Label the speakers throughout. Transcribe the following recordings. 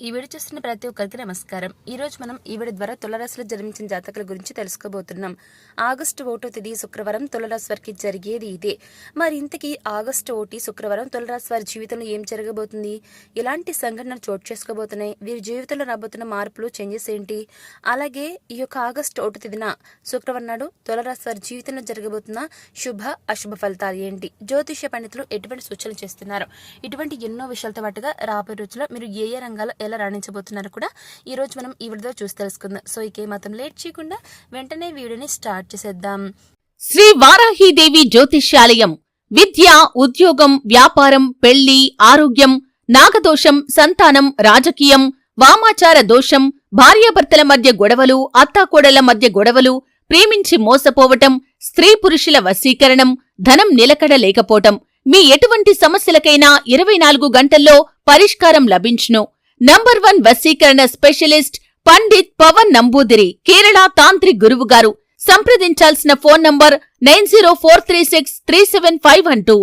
Speaker 1: ఈ వీడియో చూస్తున్న ప్రతి ఒక్కరికి నమస్కారం. ఈ రోజు మనం ఈ వీడియో ద్వారా తులరాశిలో జన్మించిన జాతకుల గురించి తెలుసుకోబోతున్నాం. ఆగస్టు ఒకటో తేదీ శుక్రవారం తులరాశి వారికి జరిగేది ఇదే. మరి ఇంతకీ ఆగస్టు ఒకటి శుక్రవారం తులరాశి వారి జీవితంలో ఏం జరగబోతుంది? ఎలాంటి సంఘటనలు చోటు చేసుకోబోతున్నాయి? వీరి జీవితంలో రాబోతున్న మార్పులు చేంజెస్ ఏంటి? అలాగే ఈ యొక్క ఆగస్టు ఒకటో తేదీన శుక్రవారం నాడు తులరాశి వారి జీవితంలో జరగబోతున్న శుభ అశుభ ఫలితాలు ఏంటి? జ్యోతిష పండితులు ఎటువంటి సూచనలు చేస్తున్నారు? ఇటువంటి ఎన్నో విషయాలతో పాటుగా రాబోయే రోజుల్లో మీరు ఏ ఏ రంగాల్లో ఎలా రాణించబోతున్నారో కూడా ఈరోజు మనం ఈ వీడియో చూసి తెలుసుకుందాం. సో ఇక మాత్రం లేట్ చేయకుండా వెంటనే వీడియోని స్టార్ట్ చేసేద్దాం.
Speaker 2: శ్రీ వారాహీదేవి జ్యోతిష్యాలయం. విద్య ఉద్యోగం వ్యాపారం పెళ్ళి ఆరోగ్యం నాగదోషం సంతానం రాజకీయం వామాచార దోషం భార్యాభర్తల మధ్య గొడవలు అత్తాకోడళ్ళ మధ్య గొడవలు ప్రేమించి మోసపోవటం స్త్రీ పురుషుల వశీకరణం ధనం నిలకడ లేకపోవటం. మీ ఎటువంటి సమస్యలకైనా ఇరవై నాలుగు గంటల్లో పరిష్కారం లభించును. నంబర్ వన్ వశీకరణ స్పెషలిస్ట్ పండిత్ పవన్ నంబూదిరి కేరళ తాంత్రిక్ గురువు గారు. సంప్రదించాల్సిన phone number nine zero four three six three seven five one two.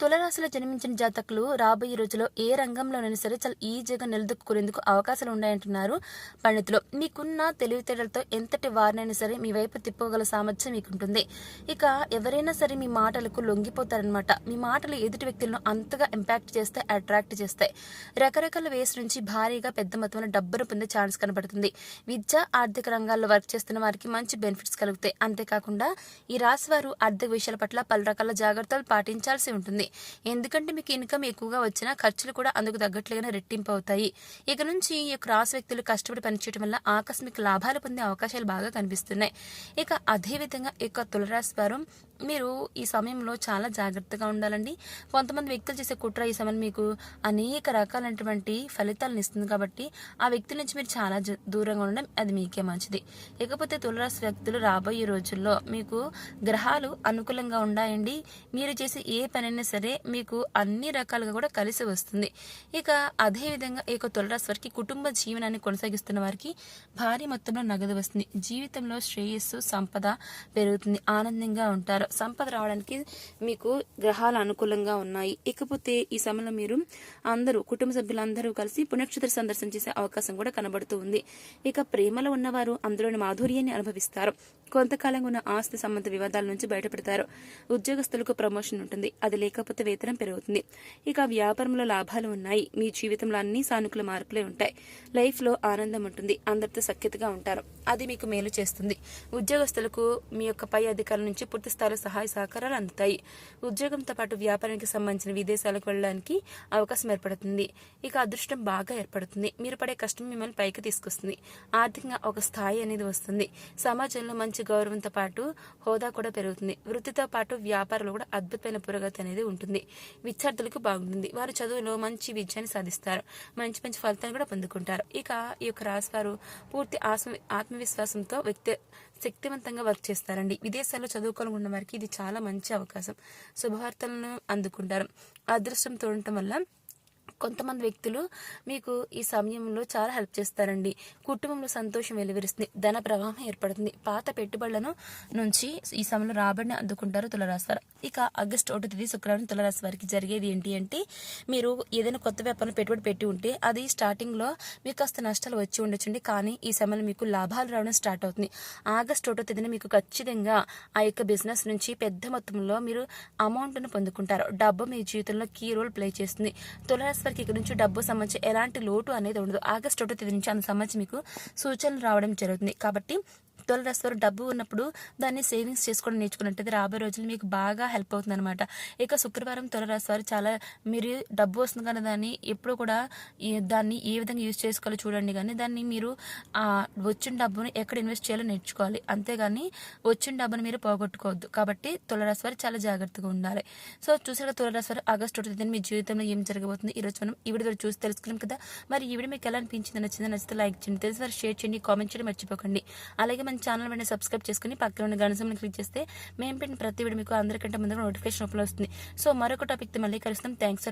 Speaker 1: తులరాశిలో జన్మించిన జాతకులు రాబోయే రోజుల్లో ఏ రంగంలోనైనా సరే చాలా ఈజీగా నిలదొక్కునేందుకు అవకాశాలు ఉన్నాయంటున్నారు పండితులు. మీకున్న తెలివితేటలతో ఎంతటి వారినైనా సరే మీ వైపు తిప్పగల సామర్థ్యం మీకుంటుంది. ఇక ఎవరైనా సరే మీ మాటలకు లొంగిపోతారనమాట మీ మాటలు ఎదుటి వ్యక్తులను అంతగా ఇంపాక్ట్ చేస్తే అట్రాక్ట్ చేస్తాయి. రకరకాల వేస్ నుంచి భారీగా పెద్ద మొత్తంలో డబ్బును పొందే ఛాన్స్ కనబడుతుంది. విద్య ఆర్థిక రంగాల్లో వర్క్ చేస్తున్న వారికి మంచి బెనిఫిట్స్ కలుగుతాయి. అంతేకాకుండా ఈ రాశి వారు ఆర్థిక విషయాల పట్ల పలు రకాల జాగ్రత్తలు పాటించాల్సి ఉంటుంది. ఎందుకంటే మీకు ఇన్కమ్ ఎక్కువగా వచ్చినా ఖర్చులు కూడా అందుకు తగ్గట్లుగానే రెట్టింపు అవుతాయి. ఇక నుంచి ఈ యొక్క రాసి వ్యక్తులు కష్టపడి పనిచేయడం వల్ల ఆకస్మిక లాభాలు పొందే అవకాశాలు బాగా కనిపిస్తున్నాయి. ఇక అదేవిధంగా ఈ యొక్క తులరాశి వారు మీరు ఈ సమయంలో చాలా జాగ్రత్తగా ఉండాలండి. కొంతమంది వ్యక్తులు చేసే కుట్ర ఈ సమయం మీకు అనేక రకాలైనటువంటి ఫలితాలను ఇస్తుంది కాబట్టి ఆ వ్యక్తుల నుంచి మీరు చాలా జ- దూరంగా ఉండడం అది మీకే మంచిది. ఇకపోతే తులరాశి వ్యక్తులు రాబోయే రోజుల్లో మీకు గ్రహాలు అనుకూలంగా ఉన్నాయండి. మీరు చేసే ఏ పనైనా సరే మీకు అన్ని రకాలుగా కూడా కలిసి వస్తుంది. ఇక అదేవిధంగా ఈ యొక్క తులరాశి వారికి కుటుంబ జీవనాన్ని కొనసాగిస్తున్న వారికి భారీ మొత్తంలో నగదు వస్తుంది. జీవితంలో శ్రేయస్సు సంపద పెరుగుతుంది. ఆనందంగా ఉంటారు. సంపద రావడానికి మీకు గ్రహాలు అనుకూలంగా ఉన్నాయి. ఇకపోతే ఈ సమయంలో మీరు అందరూ కుటుంబ సభ్యులందరూ కలిసి పుణ్యక్షేత్ర సందర్శన చేసే అవకాశం కూడా కనబడుతూ ఉంది. ఇక ప్రేమలో ఉన్నవారు అందులోని మాధుర్యాన్ని అనుభవిస్తారు. కొంతకాలంగా ఉన్న ఆస్తి సంబంధ వివాదాల నుంచి బయటపడతారు. ఉద్యోగస్తులకు ప్రమోషన్ ఉంటుంది. అది లేకపోతే వేతనం పెరుగుతుంది. ఇక వ్యాపారంలో లాభాలు ఉన్నాయి. మీ జీవితంలో అన్ని సానుకూల మార్పులే ఉంటాయి. లైఫ్లో ఆనందం ఉంటుంది. అందరితో సఖ్యతగా ఉంటారు. అది మీకు మేలు చేస్తుంది. ఉద్యోగస్తులకు మీ యొక్క పై అధికారుల నుంచి పూర్తి స్థాయిలో సహాయ సహకారాలు అందుతాయి. ఉద్యోగంతో పాటు వ్యాపారానికి సంబంధించిన విదేశాలకు వెళ్ళడానికి అవకాశం ఏర్పడుతుంది. ఇక అదృష్టం బాగా ఏర్పడుతుంది. మీరు పడే కష్టం మిమ్మల్ని పైకి తీసుకొస్తుంది. ఆర్థికంగా ఒక స్థాయి అనేది వస్తుంది. సమాజంలో మంచి గౌరవంతో పాటు హోదా కూడా పెరుగుతుంది. వృత్తితో పాటు వ్యాపారంలో కూడా అద్భుతమైన పురోగతి అనేది ఉంటుంది. ఉంటుంది విద్యార్థులకు బాగుంటుంది. వారు చదువులో మంచి విజయాన్ని సాధిస్తారు. మంచి మంచి ఫలితాలు కూడా పొందుకుంటారు. ఇక ఈ యొక్క రాశి వారు పూర్తి ఆత్మ ఆత్మవిశ్వాసంతో వ్యక్తి శక్తివంతంగా వర్క్ చేస్తారండి. విదేశాల్లో చదువుకోవాలనుకున్న వారికి ఇది చాలా మంచి అవకాశం. శుభవార్తలను అందుకుంటారు. అదృష్టంతో ఉండటం వల్ల కొంతమంది వ్యక్తులు మీకు ఈ సమయంలో చాలా హెల్ప్ చేస్తారండి. కుటుంబంలో సంతోషం వెలువరిస్తుంది. ధన ప్రవాహం ఏర్పడుతుంది. పాత పెట్టుబడులను నుంచి ఈ సమయంలో రాబడిని అందుకుంటారు తులరాస్తారు ఇక ఆగస్ట్ ఒకటో తేదీ శుక్రవారం తులరాశి వారికి జరిగేది ఏంటి అంటే మీరు ఏదైనా కొత్త వ్యాపారం పెట్టుబడి పెట్టి ఉంటే అది స్టార్టింగ్లో మీకు కాస్త నష్టాలు వచ్చి ఉండొచ్చండి. కానీ ఈ సమయంలో మీకు లాభాలు రావడం స్టార్ట్ అవుతుంది. ఆగస్టు ఒకటో తేదీన మీకు ఖచ్చితంగా ఆ యొక్క బిజినెస్ నుంచి పెద్ద మొత్తంలో మీరు అమౌంట్ను పొందుకుంటారు. డబ్బు మీ జీవితంలో కీ రోల్ ప్లే చేస్తుంది. తులరాశి వారికి ఇక్కడ నుంచి డబ్బు సంబంధించి ఎలాంటి లోటు అనేది ఉండదు. ఆగస్టు ఒకటో తేదీ నుంచి అంత సంబంధించి మీకు సూచనలు రావడం జరుగుతుంది. కాబట్టి తులరాశి వారు డబ్బు ఉన్నప్పుడు దాన్ని సేవింగ్స్ చేసుకోవడం నేర్చుకున్నట్టయితే రాబోయే రోజులు మీకు బాగా హెల్ప్ అవుతుంది అనమాట ఇక శుక్రవారం తులరాశి వారు చాలా మీరు డబ్బు వస్తుంది కానీ దాన్ని ఎప్పుడు కూడా దాన్ని ఏ విధంగా యూజ్ చేసుకోవాలో చూడండి. కానీ దాన్ని మీరు ఆ వచ్చిన డబ్బును ఎక్కడ ఇన్వెస్ట్ చేయాలో నేర్చుకోవాలి. అంతేగాని వచ్చిన డబ్బును మీరు పోగొట్టుకోవద్దు. కాబట్టి తులరాశి వారు చాలా జాగ్రత్తగా ఉండాలి. సో చూసాక తులరాశి వారు ఆగస్టు ఒకటి తేదీన మీ జీవితంలో ఏం జరగబోతుంది? ఈ రోజు మనం ఈ వీడియో ద్వారా చూసి తెలుసుకున్నాం కదా. మరి ఈ వీడియో మీకు ఎలా అనిపించింది నచ్చింది నచ్చితే లైక్ చేయండి. తెలిసి షేర్ చేయండి. కామెంట్ చేయడం మర్చిపోకండి. అలాగే మన ఛానల్ వెంటనే సబ్స్క్రైబ్ చేసుకుని పక్కన ఉన్న గణసంని క్లిక్ చేస్తే మేము పెట్టిన ప్రతి వీడియో మీకు అందరికంటే ముందుగా నోటిఫికేషన్ ఓపెన్ వస్తుంది. సో మరొక టాపిక్ మళ్ళీ కలుస్తాం. థ్యాంక్స్